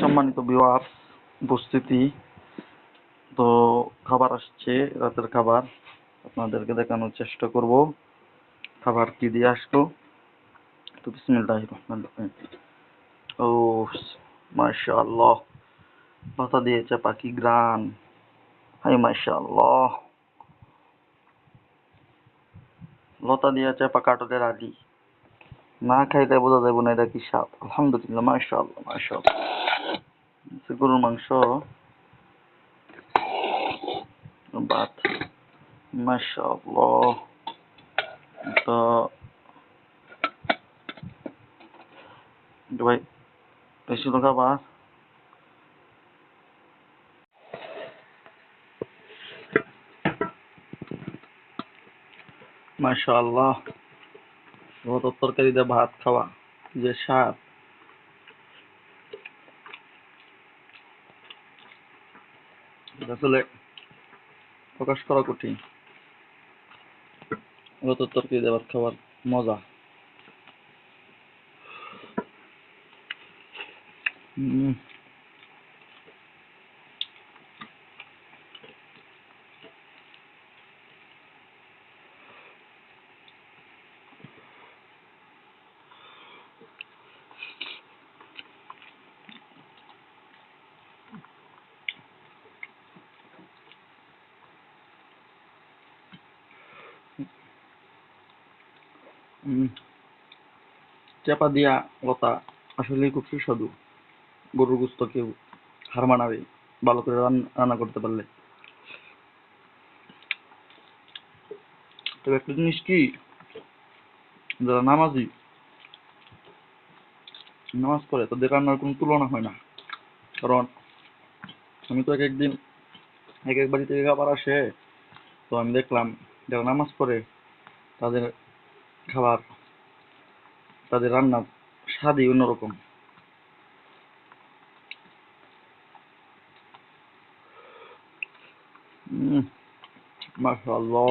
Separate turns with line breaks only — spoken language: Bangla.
সম্মানিত বিওয়ার উপস্থিতি। তো খাবার আসছে, রাতের খাবার। আপনাদেরকে দেখানোর চেষ্টা করব। খাবার কি দিয়ে আসলো? তো বিসমিল্লাহ রহমান রহিম। ও মাশাআল্লাহ। লতা দিয়েছে পাখি গ্রান হাই মাশাআল্লাহ। লতা দিয়েছে পা কাটলের আলি না খাইলে বোঝা যাবে না এটা কি স্বাদ। আলহামদুলিল্লাহ, মাশাআল্লাহ মাশাআল্লাহ। হচ্ছে গরুর মাংস। ভাত। মাশাআল্লাহ। তো ভাই, বেশি তো খাবার মাশাআল্লাহ। ভাত তরকারি দিয়ে ভাত খাওয়া, যে স্বাদ। আসলে প্রকাশ করা কঠিন। ভাত তরকারি দিয়ে ভাত খাওয়ার মজা। উম চাপা দিয়া লতা আসলে খুব সুস্বাদু। গরুর গোস্ত কেউ হার মানাবে, ভালো করে রান- রান্না করতে পারলে। তবে একটা জিনিস কি, যারা নামাজি, নামাজ পড়ে, তাদের রান্নার কোনো তুলনা হয় না। কারণ, আমি তো এক একদিন এক এক বাড়ি থেকে খাবার আসে, তো আমি দেখলাম, যারা নামাজ পড়ে, তাদের খাবার তাদের রান্না স্বাদই অন্যরকম। মাশাআল্লাহ।